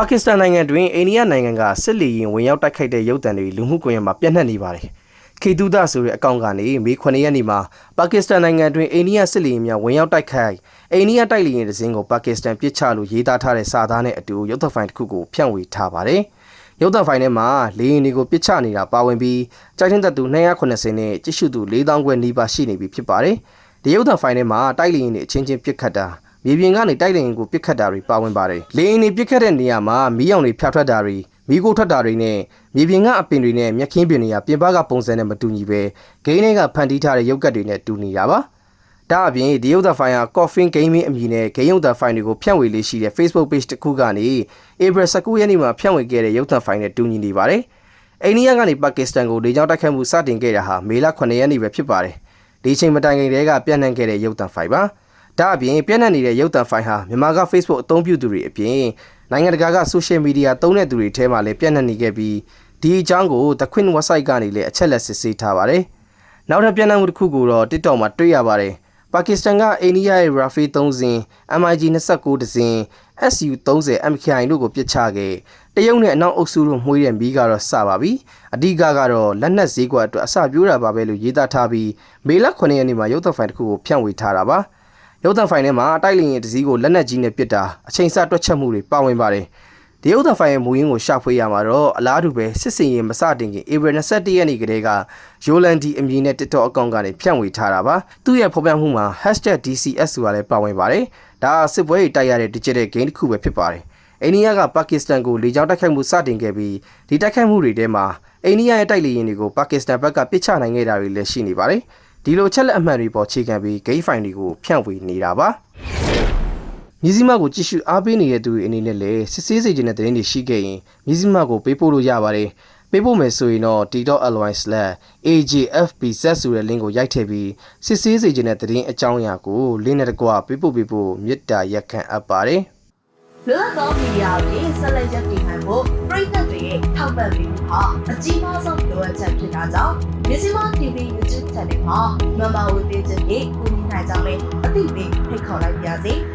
ပါကစ္စတန်နိုင်ငံတွင်အိန္ဒိယနိုင်ငံကစစ်လီရင်ဝင်ရောက်တိုက်ခိုက်တဲ့ရုပ်သံတွေလူမှုကွန်ရက်မှာပြန့်နှံ့နေပါတယ်။ခေတူဒဆိုတဲ့အကောင့်ကနေမေ9ရက်နေ့မှာပါကစ္စတန်နိုင်ငံတွင်အိန္ဒိယစစ်လီရင်များဝင်ရောက်တိုက်ခိုက်အိန္ဒိယတိုက်လီရင်တစ်စင်းကိုပါကစ္စတန်ပစ်ချလို့ရေးသားထားတဲ့စာသားနဲ့အတူရုပ်သံဖိုင်တစ်ခုကိုဖြန့်ဝေထားပါတယ်။ရုပ်သံဖိုင်ထဲမှာလေရင်တွေကိုပစ်ချနေတာပါဝင်ပြီးကြိုက်တဲ့သက်သူ290နဲ့ကြည့်ရှုသူ4000ခွဲနီးပါးရှိနေပြီဖြစ်ပါတယ်။ဒီရုပ်သံဖိုင်ထဲမှာတိုက်လီရင်တွေအချင်းချင်းပစ်ခတ်တာ မြေပြင်ကနေတိုက်လေရင်ကိုပစ်ခတ်တာတွေပါဝင်ပါတယ်။လေရင်တွေပစ်ခတ်တဲ့နေရာမှာမီးရောင်တွေဖျောက်ထွက်တာတွေမီးကိုထွက်တာတွေနဲ့မြေပြင်ကအပင်တွေနဲ့မြက်ခင်းပင်တွေကပြင်ပကပုံစံနဲ့မတူညီပဲဂိမ်းတွေကဖန်တီးထားတဲ့ရုပ်ကတ်တွေနဲ့တူနေတာပါ။ဒါအပြင်ဒီရုပ်သံဖိုင်ဟာ Coffin Gaming အမည်နဲ့ဂိမ်းရုပ်သံဖိုင်တွေကိုဖြန့်ဝေလေးရှိတဲ့ Facebook Page တစ်ခုကနေ April 19ရက်နေ့မှာဖြန့်ဝေခဲ့တဲ့ရုပ်သံဖိုင်နဲ့တူညီနေပါတယ်။အိန္ဒိယကနေပါကစ္စတန်ကိုလေကြောင်းတိုက်ခိုက်မှုစတင်ခဲ့တာဟာမေလ9ရက်နေ့ပဲဖြစ်ပါတယ်။ဒီချိန်မတိုင်ခင်တည်းကပြန့်နှံ့ခဲ့တဲ့ရုပ်သံဖိုင်ပါ။ ဒါအပြင်ပြန့်နှံ့နေတဲ့ရုပ်သံဖိုင်ဟာမြန်မာက Facebook အသုံးပြုသူတွေအပြင်နိုင်ငံတကာက social media သုံးတဲ့သူတွေထဲမှာလည်းပြန့်နှံ့နေခဲ့ပြီးဒီအကြောင်းကို The Queen website ကနေလည်းအချက်လက်စစ်ဆေးထားပါတယ်။နောက်ထပ်ပြန့်နှံ့မှုတစ်ခုကိုတော့ TikTok မှာတွေ့ရပါတယ်။ပါကစ္စတန်ကအိန္ဒိယရဲ့ Rafale 3စင်း MiG 29ဒဇင် SU 30 MKI တို့ကိုပစ်ချခဲ့တရုတ်နဲ့အနောက်အုပ်စုတို့မှွေးတဲ့မီးကတော့စပါပြီအဓိကကတော့လက်နက်ဈေးကွက်အတွက်အစပြိုးတာပါပဲလို့ရေးသားထားပြီးမေလ9ရက်နေ့မှာရုပ်သံဖိုင်တစ်ခုကိုဖြန့်ဝေထားတာပါ ရုပ်သံဖိုင်ထဲမှာတိုက်လင်ရင်တစည်းကိုလက်နက်ကြီးနဲ့ပစ်တာအချိန်စတွက်ချက်မှုတွေပါဝင်ပါတယ်ဒီရုပ်သံဖိုင်ရဲ့မူရင်းကိုရှာဖွေရမှာတော့အလားတူပဲစစ်စင်ရင်မစတင်ခင် April 21ရက်နေ့ကတည်းက Yolandi အမည်နဲ့ TikTok အကောင့်ကနေဖြန့်ဝေထားတာပါသူ့ရဲ့ဖော်ပြမှုမှာ #DCS ဆိုတာလည်းပါဝင်ပါတယ်ဒါစစ်ပွဲတွေတိုက်ရတဲ့ digital game တစ်ခုပဲဖြစ်ပါတယ်အိန္ဒိယကပါကစ္စတန်ကိုလေကြောင်းတိုက်ခိုက်မှုစတင်ခဲ့ပြီးဒီတိုက်ခိုက်မှုတွေထဲမှာအိန္ဒိယရဲ့တိုက်လေယာဉ်တွေကိုပါကစ္စတန်ဘက်ကပစ်ချနိုင်ခဲ့တာတွေလည်းရှိနေပါတယ် ဒီလိုချက်လက်အမှန်တွေပေါ်ခြေခံပြီး game file တွေကိုဖြန့်ဝေနေတာပါမြစည်းမကိုကြည့်ရှုအားပေးနေတဲ့သူတွေအနေနဲ့လည်းစစ်ဆေးစေခြင်းတဲ့သတင်းတွေရှိခဲ့ရင်မြစည်းမကိုပေးပို့လို့ရပါတယ်ပေးပို့မယ်ဆိုရင်တော့ t.ly/ajfbz ဆိုတဲ့ link ကိုရိုက်ထည့်ပြီးစစ်ဆေးစေခြင်းတဲ့သတင်းအကြောင်းအရာကို link နဲ့တကွပေးပို့ပေးဖို့မေတ္တာရက်ခံအပ်ပါတယ်လွတ်သောမီဒီယာကိုဆက်လက်ရပ်တည်နိုင်ဖို့ပြည်သက်တွေရဲ့ထောက်ပံ့ပေးမှုဟာအကြီးမားဆုံးလိုအပ်ချက်ဖြစ်တာကြောင့်မြစီမ TV YouTube Channel မှာ Member ဝင်ပေးခြင်းဖြင့်ကူညီနိုင်ကြောင်းလည်းအသိပေးဖိတ်ခေါ်လိုက်ပါရစေ။